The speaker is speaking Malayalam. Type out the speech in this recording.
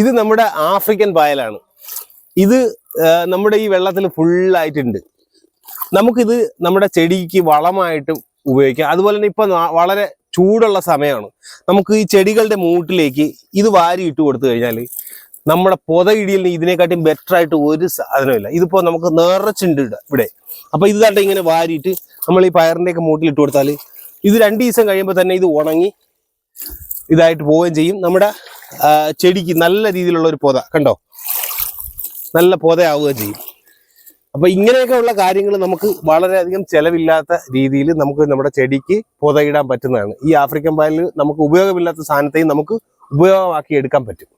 ഇത് നമ്മുടെ ആഫ്രിക്കൻ പായലാണ്. ഇത് നമ്മുടെ ഈ വെള്ളത്തിൽ ഫുള്ളായിട്ടുണ്ട്. നമുക്കിത് നമ്മുടെ ചെടിക്ക് വളമായിട്ട് ഉപയോഗിക്കാം. അതുപോലെ തന്നെ ഇപ്പൊ വളരെ ചൂടുള്ള സമയമാണ്. നമുക്ക് ഈ ചെടികളുടെ മൂട്ടിലേക്ക് ഇത് വാരി ഇട്ട് കൊടുത്തു കഴിഞ്ഞാൽ നമ്മുടെ പൊതയിടിയിൽ ഇതിനെക്കാട്ടിയും ബെറ്റർ ആയിട്ട് ഒരു സാധനമില്ല. ഇതിപ്പോ നമുക്ക് നിറച്ചുണ്ട് ഇവിടെ. അപ്പോൾ അപ്പൊ ഇത് തന്നെ ഇങ്ങനെ വാരിയിട്ട് നമ്മൾ ഈ പയറിന്റെ ഒക്കെ മൂട്ടിൽ ഇട്ട് കൊടുത്താൽ ഇത് രണ്ട് ദിവസം കഴിയുമ്പോൾ തന്നെ ഇത് ഉണങ്ങി ഇതായിട്ട് പോവുകയും ചെയ്യും. നമ്മുടെ ചെടിക്ക് നല്ല രീതിയിലുള്ള ഒരു പൊത കണ്ടോ? നല്ല പൊതയാവുകയും ചെയ്യും. അപ്പൊ ഇങ്ങനെയൊക്കെ ഉള്ള കാര്യങ്ങൾ നമുക്ക് വളരെയധികം ചെലവില്ലാത്ത രീതിയിൽ നമുക്ക് നമ്മുടെ ചെടിക്ക് പൊതയിടാൻ പറ്റുന്നതാണ്. ഈ ആഫ്രിക്കൻ പാലിൽ നമുക്ക് ഉപയോഗമില്ലാത്ത സാധനത്തെയും നമുക്ക് ഉപയോഗമാക്കി എടുക്കാൻ പറ്റും.